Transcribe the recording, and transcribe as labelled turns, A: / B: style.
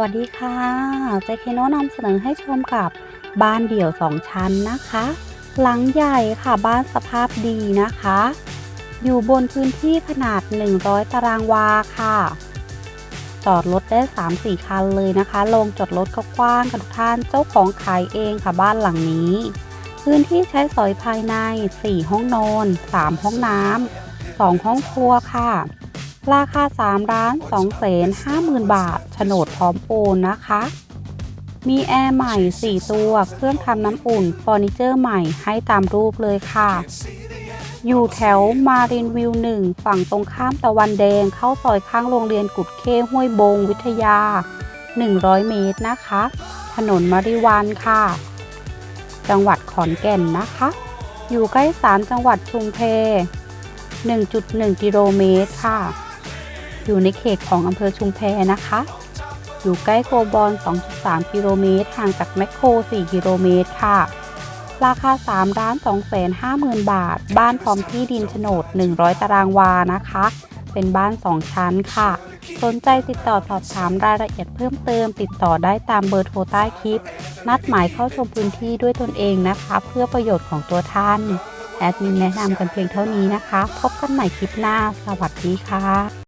A: วัสดีค่ะเจเคโนนำเสนอให้ชมกับบ้านเดี่ยว 2 ชั้นนะคะ หลังใหญ่ค่ะบ้านสภาพดีนะคะ อยู่บนพื้นที่ขนาด 100 ตารางวาค่ะ จอดรถได้ 3-4 คันเลยนะคะโรงจอดรถก็กว้างค่ะทุกท่านเจ้าของขายเองค่ะบ้านหลังนี้ พื้นที่ใช้สอยภายใน 4 ห้องนอน 3 ห้องน้ำ 2 ห้องครัวค่ะ ราคา3ล้าน2แสน5หมื่นบาทโฉนดพร้อมโอนนะคะ มีแอร์ใหม่ 4 ตัว เครื่องทำน้ำอุ่น เฟอร์นิเจอร์ใหม่ให้ตามรูปเลยค่ะ อยู่แถวมารินวิว1ฝั่งตรงข้ามตะวันแดงเข้าซอยข้างโรงเรียนกุดเข้ห้วยบงวิทยา 100 เมตรนะคะ ถนนมาริวันค่ะ จังหวัดขอนแก่นนะคะ อยู่ใกล้ศาลจังหวัดชุมเพ1.1 กิโลเมตรค่ะ อยู่ในเขตของอำเภอชุมแพนะคะ อยู่ใกล้โกบอน2.3 กิโลเมตร ห่างจากแมคโคร 4 กิโลเมตรค่ะ ราคา3ล้าน2แสน5หมื่นบาท บ้านพร้อมที่ดินโฉนด 100 ตารางวานะคะ เป็นบ้าน 2 ชั้นค่ะ สนใจติดต่อสอบถามรายละเอียดเพิ่มเติม ติดต่อได้ตามเบอร์โทรใต้คลิป นัดหมายเข้าชมพื้นที่ด้วยตนเองนะคะ เพื่อประโยชน์ของตัวท่านแอดมินแนะนำกันเพียงเท่านี้นะคะ พบกันใหม่คลิปหน้า สวัสดีค่ะ